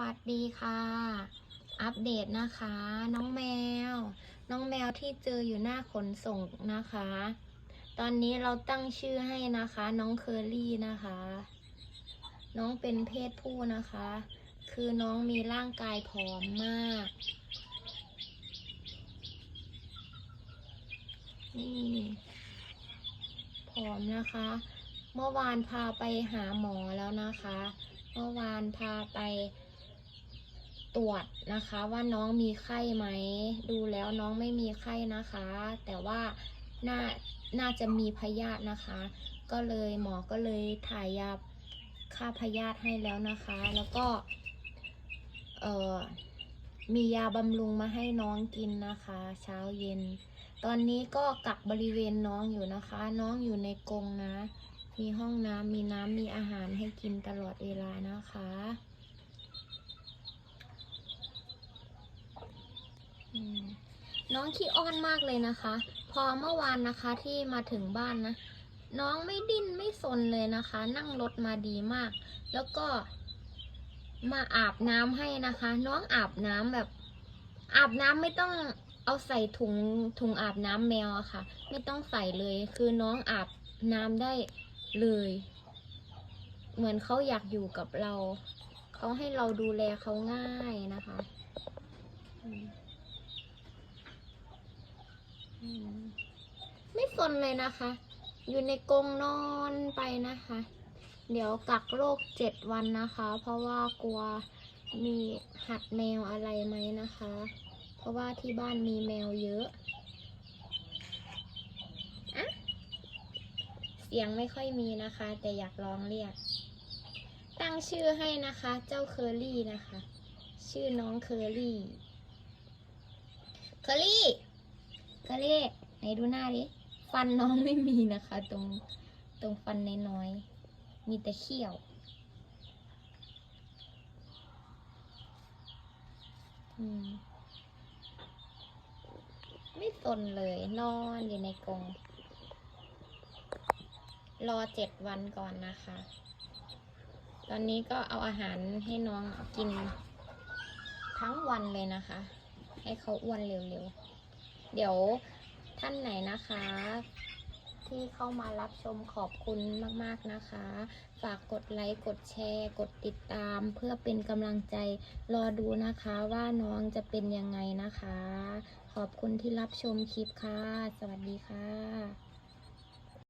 วัสดีค่ะ อัปเดตนะคะ น้องแมว น้องแมวที่เจออยู่หน้าขนส่งนะคะ ตอนนี้เราตั้งชื่อให้นะคะ น้องเคอรี่นะคะ น้องเป็นเพศผู้นะคะ คือน้องมีร่างกายผอมมาก นี่ผอมนะคะ เมื่อวานพาไปหาหมอแล้วนะคะเมื่อวานพาไป ตรวจนะคะว่าน้องมีไข้ไหม ดูแล้วน้องไม่มีไข้นะคะ แต่ว่าน่าน่าจะมีพยาธินะคะ ก็เลยหมอก็เลยถ่ายยาฆ่าพยาธิให้แล้วนะคะ แล้วก็เอ่อมียาบำรุงมาให้น้องกินนะคะ เช้าเย็น ตอนนี้ก็กักบริเวณน้องอยู่นะคะ น้องอยู่ในกรงนะ มีห้องน้ำมีน้ำมีอาหารให้กินตลอดเวลานะคะอืม น้องขี้อ้อนมากเลยนะคะ พอเมื่อวานนะคะที่มาถึงบ้านนะ น้องไม่ดิ้นไม่สนเลยนะคะ นั่งรถมาดีมาก แล้วก็มาอาบน้ำให้นะคะ น้องอาบน้ำแบบ อาบน้ำไม่ต้องเอาใส่ถุงถุงอาบน้ำแมวอะค่ะ ไม่ต้องใส่เลยคือน้องอาบน้ำได้เลย เหมือนเขาอยากอยู่กับเรา เขาให้เราดูแลเขาง่ายนะคะอืมอืม ไม่สนเลยนะคะ อยู่ในกรงนอนไปนะคะ เดี๋ยวกักโรคเจ็ดวันนะคะ เพราะว่ากลัวมีหัดแมวอะไรไหมนะคะ เพราะว่าที่บ้านมีแมวเยอะอะเสียงไม่ค่อยมีนะคะ แต่อยากลองเรียก ตั้งชื่อให้นะคะ เจ้าเคอรี่นะคะ ชื่อน้องเคอรี่ เคอรี่ เคอรี่ไหนดูหน้าดิ ฟันน้องไม่มีนะคะ ตรงตรงฟันน้อยๆ มีแต่เขี้ยว อืม ไม่สนเลย นอนอยู่ในกรง รอเจ็ดวันก่อนนะคะ ตอนนี้ก็เอาอาหารให้น้องกินทั้งวันเลยนะคะ ให้เขาอ้วนเร็วๆ เดี๋ยวท่านไหนนะคะ ที่เข้ามารับชมขอบคุณมากๆนะคะ ฝากกดไลค์กดแชร์ กดติดตาม เพื่อเป็นกำลังใจรอดูนะคะว่าน้องจะเป็นยังไงนะคะ ขอบคุณที่รับชมคลิปค่ะ สวัสดีค่ะ